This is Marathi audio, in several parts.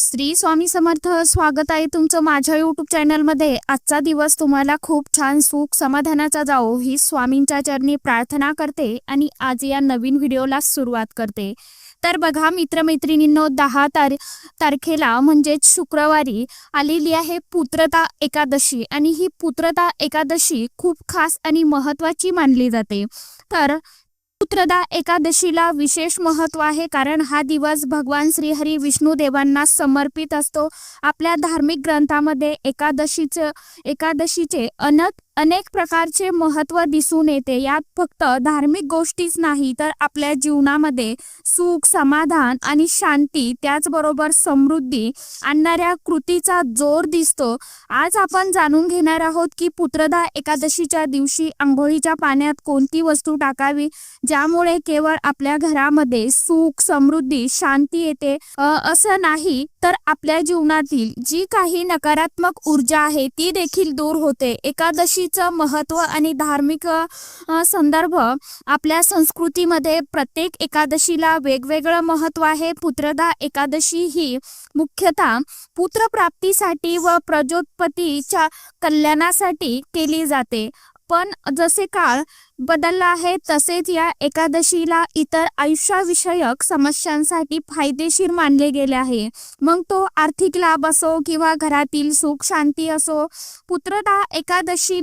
श्री स्वामी समर्थ स्वागत आहे तुमचं माझ्या यूट्यूब चॅनलमध्ये आजचा दिवस तुम्हाला खूप छान सुख समाधानाचा जाओ ही स्वामींच्या चरणी प्रार्थना करते आणि आज या नवीन व्हिडिओला सुरुवात करते. तर बघा मित्रमैत्रिणींनो दहा तार तारखेला म्हणजेच शुक्रवारी आलेली आहे पुत्रता एकादशी आणि ही पुत्रता एकादशी खूप खास आणि महत्त्वाची मानली जाते. तर पुत्रदा एकादशीला विशेष महत्त्व आहे कारण हा दिवस भगवान श्रीहरी विष्णू देवांना समर्पित असतो. आपल्या धार्मिक ग्रंथामध्ये एकादशीचं एकादशीचे अनेक अनेक प्रकारचे महत्त्व दिसून येते. यात फक्त धार्मिक गोष्टीच नाही तर आपल्या जीवनामध्ये सुख समाधान आणि शांती त्याचबरोबर समृद्धी आणणाऱ्या कृतीचा जोर दिसतो. आज आपण जाणून घेणार आहोत की पुत्रदा एकादशीच्या दिवशी आंघोळीच्या पाण्यात कोणती वस्तू टाकावी ज्यामुळे केवळ आपल्या घरामध्ये सुख समृद्धी शांती येते असं नाही तर आपल्या जीवनातील जी काही नकारात्मक ऊर्जा आहे ती देखील दूर होते. एकादशी एकादशीचं महत्त्व आणि धार्मिक संदर्भ आपल्या संस्कृतीमध्ये प्रत्येक एकादशीला वेगवेगळं महत्त्व आहे. पुत्रदा एकादशी ही मुख्यतः पुत्रप्राप्तीसाठी व प्रजोत्पत्तीच्या कल्याणासाठी केली जाते. पण जसे काळ बदलला आहे. तसेच या एकादशीला इतर आयुष्याविषयक समस्यांसाठी फायदेशीर मानले गेले आहे. मग तो आर्थिक लाभ असो किंवा घरातील सुख शांती असो पुत्रता एकादशी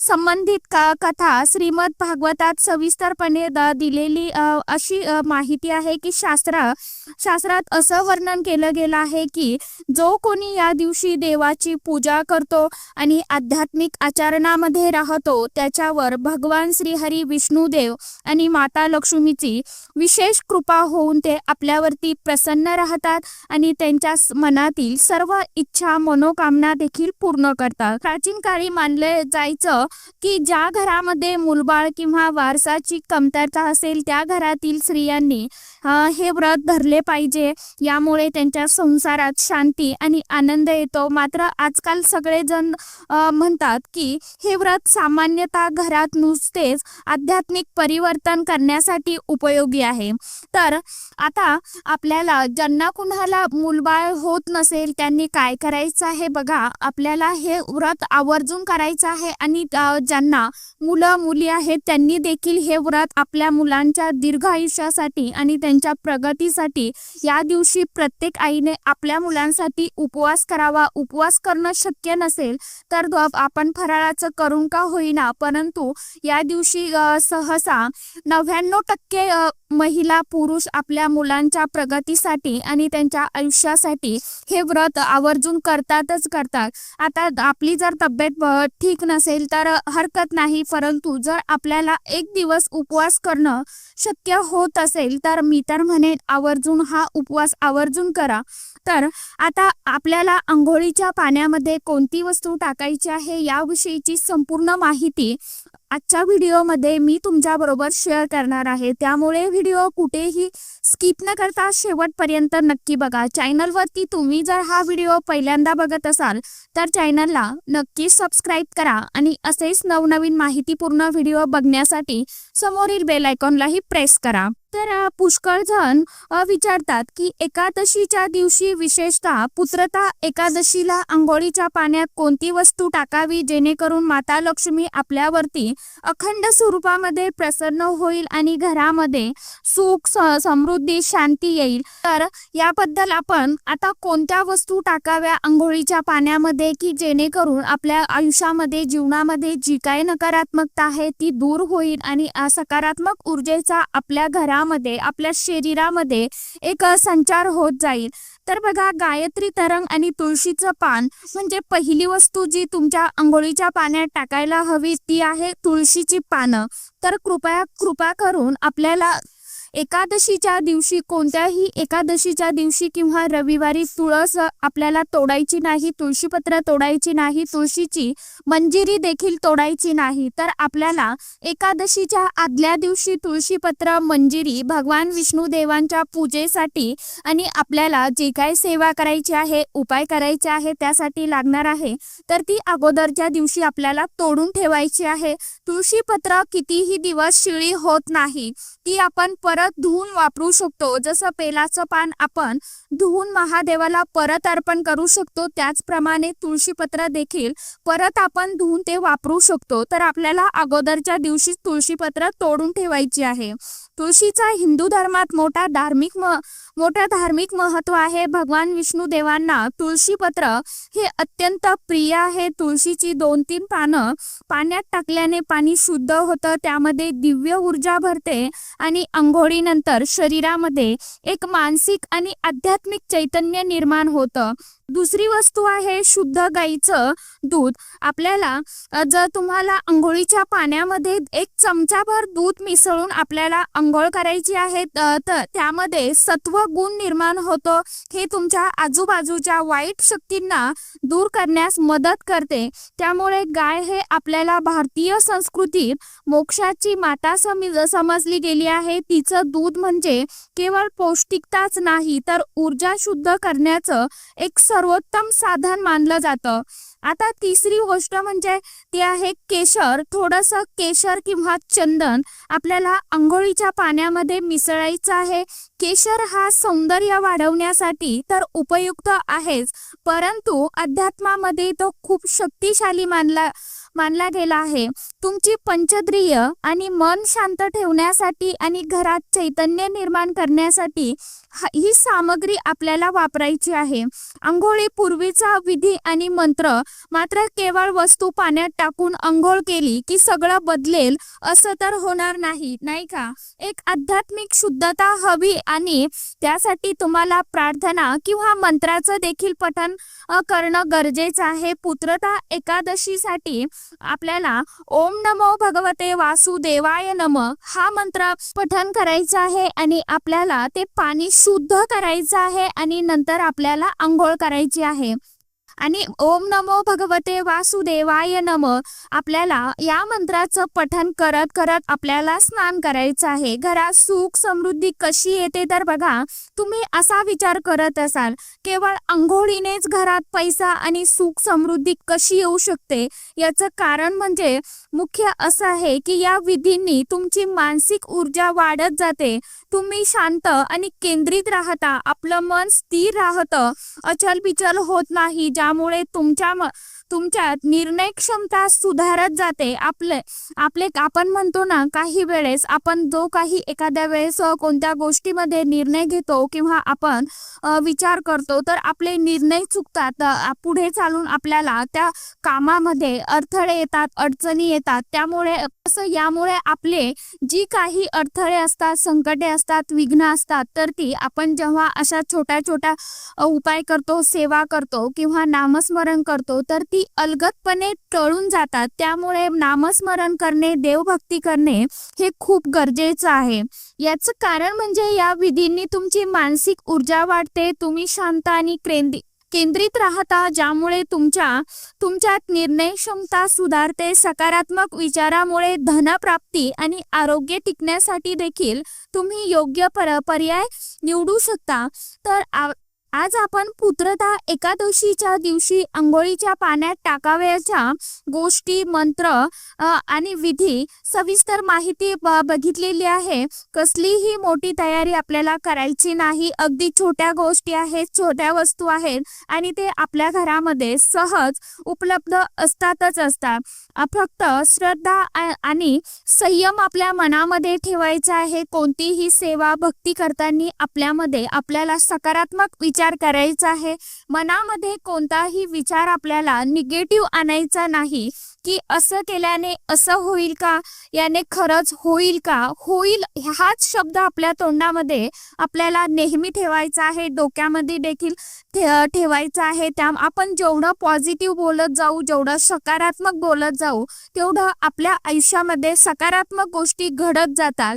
संबंधित का कथा श्रीमद भागवतात सविस्तरपणे द दिलेली अशी माहिती आहे की शास्त्र शास्त्रात असं वर्णन केलं गेलं आहे की जो कोणी या दिवशी देवाची पूजा करतो आणि आध्यात्मिक आचरणामध्ये राहतो त्याच्यावर भगवान श्री हरी विष्णुदेव आणि माता लक्ष्मीची विशेष कृपा होऊन ते आपल्यावरती प्रसन्न राहतात आणि त्यांच्या मनातील सर्व इच्छा मनोकामना देखील पूर्ण करतात. प्राचीन काळी मानले जायचं की ज्या घरामध्ये मुलबाळ किंवा वारसाची कमतरता असेल त्या घरातील स्त्रियांनी हे व्रत धरले पाहिजे. यामुळे त्यांच्या संसारात शांती आणि आनंद येतो. मात्र आजकाल सगळेजण म्हणतात की हे व्रत सामान्यतः घरात नुसते तसेच आध्यात्मिक परिवर्तन करण्यासाठी उपयोगी आहे. तर आता आपल्याला ज्यांना कुणाला मूलबाळ होत नसेल त्यांनी काय करायचं आहे बघा. आपल्याला हे व्रत आवर्जून करायचं आहे आणि ज्यांना मुलं मुली आहेत त्यांनी देखील हे व्रत आपल्या मुलांच्या दीर्घ आयुष्यासाठी आणि त्यांच्या प्रगतीसाठी या दिवशी प्रत्येक आईने आपल्या मुलांसाठी उपवास करावा. उपवास करणं शक्य नसेल तर आपण फराळाचं करून का होईना परंतु या दिवशी दिवशी सहसा नव्याण्णव टक्के महिला पुरुष आपल्या मुलांच्या प्रगतीसाठी आणि त्यांच्या आयुष्यासाठी हे व्रत आवर्जून करतातच करतात. आता आपली जर तब्येत ठीक नसेल तर हरकत नाही. परंतु जर आपल्याला एक दिवस उपवास करणं शक्य होत असेल तर मी तर म्हणेन आवर्जून हा उपवास आवर्जून करा. तर आता आपल्याला आंघोळीच्या पाण्यामध्ये कोणती वस्तू टाकायची आहे याविषयीची संपूर्ण माहिती आजच्या व्हिडिओमध्ये मी तुमच्याबरोबर शेअर करणार आहे. त्यामुळे व्हिडिओ कुठेही स्किप न करता शेवटपर्यंत नक्की बघा. चॅनलवरती तुम्ही जर हा व्हिडिओ पहिल्यांदा बघत असाल तर चॅनलला नक्की सबस्क्राईब करा आणि असेच नवनवीन माहितीपूर्ण व्हिडिओ बघण्यासाठी समोरील बेल आयकॉनलाही प्रेस करा. तर पुष्कळ जण विचारतात की एकादशीच्या दिवशी विशेषतः पुत्रता एकादशीला आंघोळीच्या पाण्यात कोणती वस्तू टाकावी जेणेकरून माता लक्ष्मी आपल्यावरती अखंड स्वरूपामध्ये प्रसन्न होईल आणि घरामध्ये सुख समृद्धी शांती येईल? तर याबद्दल आपण आता कोणत्या वस्तू टाकाव्या आंघोळीच्या पाण्यामध्ये की जेणेकरून आपल्या आयुष्यामध्ये जीवनामध्ये जी काही नकारात्मकता आहे ती दूर होईल आणि सकारात्मक ऊर्जेचा आपल्या घरा मनामध्ये आपल्या शरीरामध्ये एक संचार होत जाईल. तर बघा गायत्री तरंग आणि तुळशीचं पान म्हणजे पहिली वस्तू जी तुमच्या आंघोळीच्या पाण्यात टाकायला हवी ती आहे तुळशीची पानं. तर कृपया कृपा करून आपल्याला एकादशीच्या दिवशी कोणत्याही एकादशीच्या दिवशी किंवा रविवारी तुळस आपल्याला तोडायची नाही तुळशीपत्र तोडायची नाही तुळशीची मंजिरी देखील तोडायची नाही तर आपल्याला एकादशीच्या आदल्या दिवशी तुळशीपत्र मंजिरी भगवान विष्णू देवांच्या पूजेसाठी आणि आपल्याला जे काय सेवा करायची आहे उपाय करायचे आहे त्यासाठी लागणार आहे तर ती अगोदरच्या दिवशी आपल्याला तोडून ठेवायची आहे. तुळशीपत्र कितीही दिवस शिळी होत नाही ती आपण परत परत धुवून वापरू शकतो. जसं पेलाचं पान आपण धुवून महादेवाला परत अर्पण करू शकतो त्याचप्रमाणे तुळशीपत्र देखील परत आपण धुवून ते वापरू शकतो. तर आपल्याला अगोदरच्या दिवशी तुळशीपत्र तोडून ठेवायची आहे. तुळशीचा हिंदू धर्मात मोठा धार्मिक म मोठा धार्मिक महत्त्व आहे. भगवान विष्णू देवांना तुळशीपत्र हे अत्यंत प्रिय आहे. तुळशीची दोन तीन पानं पाण्यात टाकल्याने पाणी शुद्ध होतं. त्यामध्ये दिव्य ऊर्जा भरते आणि आंघोळीनंतर शरीरामध्ये एक मानसिक आणि आध्यात्मिक चैतन्य निर्माण होतं. दुसरी वस्तू आहे शुद्ध गाईचं दूध. आपल्याला जर तुम्हाला आंघोळीच्या पाण्यामध्ये एक चमचाभर दूध मिसळून आपल्याला आंघोळ करायची आहे तर त्यामध्ये सत्व गुण निर्माण होतो. हे तुमच्या आजूबाजूच्या वाईट शक्तींना दूर करण्यास मदत करते. त्यामुळे गाय हे आपल्याला भारतीय संस्कृतीत मोक्षाची माता समज समजली गेली आहे. तिचं दूध म्हणजे केवळ पौष्टिकताच नाही तर ऊर्जा शुद्ध करण्याचं एक सर्वोत्तम साधन मानलं जातं. आता तिसरी गोष्ट म्हणजे ती आहे केशर. थोडंसं केशर किंवा चंदन आपल्याला आंघोळीच्या पाण्यामध्ये मिसळायचं आहे. केशर हा सौंदर्य वाढवण्यासाठी तर उपयुक्त आहेच. परंतु अध्यात्मामध्ये तो खूप शक्तिशाली मानला मानला गेला आहे. तुमची पंचद्रिय आणि मन शांत ठेवण्यासाठी आणि घरात चैतन्य निर्माण करण्यासाठी ही सामग्री आपल्याला वापरायची आहे. आंघोळी पूर्वीचा विधी आणि मंत्र मात्र केवळ वस्तू पाण्यात टाकून आंघोळ केली की सगळं बदलेल असं तर होणार नाही नाही का? एक आध्यात्मिक शुद्धता हवी आणि त्यासाठी तुम्हाला प्रार्थना किंवा मंत्राचं देखील पठन करणं गरजेचं आहे. पुत्रता एकादशीसाठी आपल्याला ओम नमो भगवते वासुदेवाय नम. हा मंत्र पठन करायचा आहे आणि आपल्याला ते पाणी शुद्ध करायचं आहे आणि नंतर आपल्याला आंघोळ करायची आहे. आणि ओम नमो भगवते वासुदेवाय नम. आपल्याला या मंत्राचं पठन करत करत आपल्याला स्नान करायचं आहे. घरात सुख समृद्धी कशी येते तर बघा तुम्ही असा विचार करत असाल केवळ आंघोळीनेच घरात पैसा आणि सुख समृद्धी कशी येऊ शकते? याचं कारण म्हणजे मुख्य असं आहे की या विधींनी तुमची मानसिक ऊर्जा वाढत जाते. तुम्ही शांत आणि केंद्रित राहता. आपलं मन स्थिर राहतं. अचल बिचल होत नाही. त्यामुळे तुमच्या म- तुमच्यात निर्णय क्षमता सुधारत जाते. आपले आपले आपण म्हणतो ना काही वेळेस आपण जो काही एखाद्या वेळेस कोणत्या गोष्टीमध्ये निर्णय घेतो किंवा आपण विचार करतो तर आपले निर्णय चुकतात. पुढे चालून आपल्याला त्या कामामध्ये अडथळे येतात अडचणी येतात. त्यामुळे असं यामुळे आपले जी काही अडथळे असतात संकटे असतात विघ्न असतात तर ती आपण जेव्हा अशा छोट्या छोट्या उपाय करतो सेवा करतो किंवा नामस्मरण करतो तर ती अलगदपणे टळून जातात. त्यामुळे नामस्मरण करणे देवभक्ती करणे हे खूप गरजेचं आहे. याचं कारण म्हणजे या विधींनी तुमची मानसिक ऊर्जा वाढते तुम्ही शांत आणि केंद्रित केंद्रित राहता ज्यामुळे तुमच्या तुमच्यात निर्णय क्षमता सुधारते सकारात्मक विचारामुळे धनप्राप्ती आणि आरोग्य टिकण्यासाठी देखील तुम्ही योग्य पर पर्याय निवडू शकता. तर आज आपण पुत्रता एकादशीच्या दिवशी आंघोळीच्या पाण्यात टाकाव्याच्या गोष्टी मंत्र आणि विधी सविस्तर माहिती बघितलेली आहे. कसलीही मोठी तयारी आपल्याला करायची नाही. अगदी छोट्या गोष्टी आहेत छोट्या वस्तू आहेत आणि ते आपल्या घरामध्ये सहज उपलब्ध असतातच असतात. फक्त श्रद्धा आणि संयम आपल्या मनामध्ये ठेवायचा आहे. कोणतीही सेवा भक्ती करताना आपल्यामध्ये आपल्याला सकारात्मक विचार विचार करायचा आहे. मनामध्ये कोणताही विचार आपल्याला निगेटिव्ह आणायचा नाही. की असं केल्याने असं होईल का? याने खरंच होईल का? होईल हाच शब्द आपल्या तोंडामध्ये आपल्याला नेहमी ठेवायचा आहे. डोक्यामध्ये देखील ठेवायचा आहे. त्या आपण जेवढं पॉझिटिव्ह बोलत जाऊ जेवढं सकारात्मक बोलत जाऊ तेवढं आपल्या आयुष्यामध्ये सकारात्मक गोष्टी घडत जातात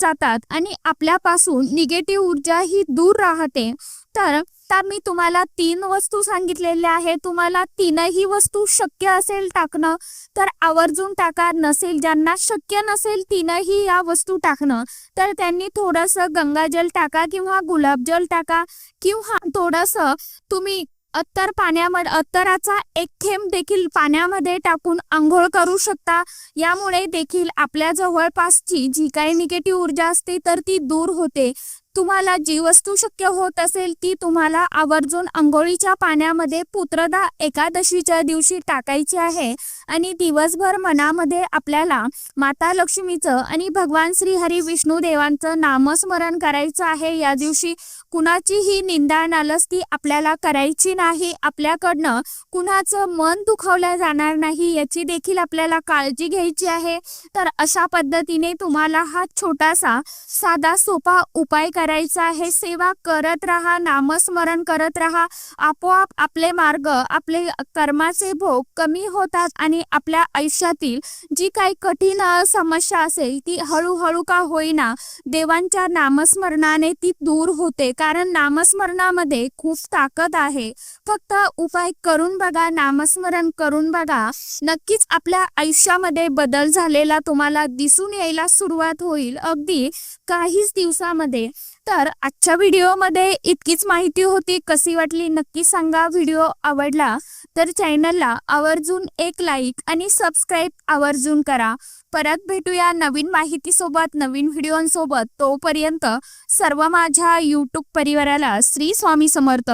जातात. आणि आपल्यापासून निगेटिव्ह ऊर्जा ही दूर राहते. तर आता मी तुम्हाला तीन वस्तू सांगितलेल्या आहेत. तुम्हाला तीनही वस्तू शक्य असेल टाकणं तर आवर्जून टाका. नसेल ज्यांना शक्य नसेल तीनही या वस्तू टाकणं तर त्यांनी थोडंसं गंगाजल टाका किंवा गुलाबजल टाका किंवा थोडंसं तुम्ही अत्तर पाण्यामध्ये अत्तराचा एक थेंब देखील पाण्यामध्ये टाकून आंघोळ करू शकता. यामुळे देखील आपल्या जवळपासची जी काही निगेटिव्ह ऊर्जा असते तर ती दूर होते. तुम्हाला जी वस्तू शक्य होत असेल ती तुम्हाला आवर्जून आंघोळीच्या पाण्यामध्ये पुत्रदा एकादशीच्या दिवशी टाकायची आहे. आणि दिवसभर मनामध्ये आपल्याला माता लक्ष्मीचं आणि भगवान श्री हरी विष्णू देवांचं नामस्मरण करायचं आहे. या दिवशी कुणाचीही निंदा नालस्ती आपल्याला करायची नाही. आपल्याकडनं कुणाचं मन दुखवलं जाणार नाही याची देखील आपल्याला काळजी घ्यायची आहे. तर अशा पद्धतीने तुम्हाला हा छोटासा साधा सोपा उपाय करायचा आहे. सेवा करत राहा नामस्मरण करत राहा. आपोआप आपले मार्ग आपले कर्माचे भोग कमी होतात आणि आपल्या आयुष्यातील जी काही कठीण समस्या असेल ती हळूहळू का होईना देवांच्या नामस्मरणाने ती दूर होते. कारण नामस्मरणामध्ये खूप ताकद आहे. फक्त उपाय करून बघा नामस्मरण करून बघा. नक्कीच आपल्या आयुष्यामध्ये बदल झालेला तुम्हाला दिसून यायला सुरुवात होईल. अगदी काहीच दिवसामध्ये. तर आजच्या व्हिडिओमध्ये इतकीच माहिती होती. कशी वाटली? नक्की सांगा. व्हिडिओ आवडला तर चॅनलला आवर्जून एक लाईक आणि सबस्क्राईब आवर्जून करा. परत भेटूया नवीन माहितीसोबत नवीन व्हिडिओंसोबत. तोपर्यंत सर्व माझ्या यूट्यूब परिवाराला श्री स्वामी समर्थ.